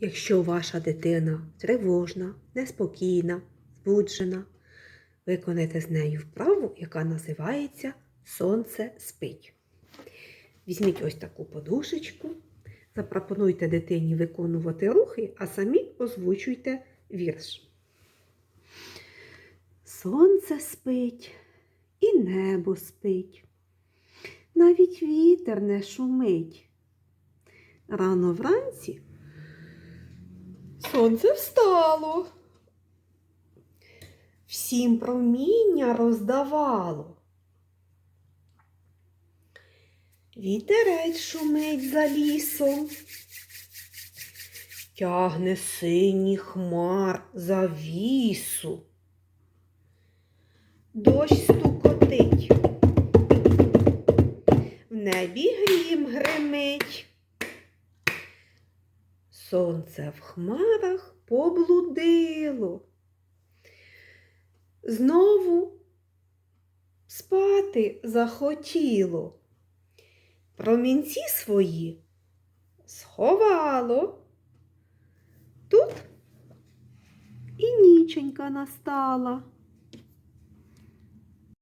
Якщо ваша дитина тривожна, неспокійна, збуджена, виконайте з нею вправу, яка називається Сонце спить. Візьміть ось таку подушечку, запропонуйте дитині виконувати рухи, а самі озвучуйте вірш. Сонце спить і небо спить, навіть вітер не шумить. Рано вранці сонце встало, всім проміння роздавало. Вітерець шумить за лісом, тягне синій хмар за вісу. Дощ стукотить, в небі грім гримить. Сонце в хмарах поблудило. Знову спати захотіло. Промінці свої сховало. Тут і ніченька настала.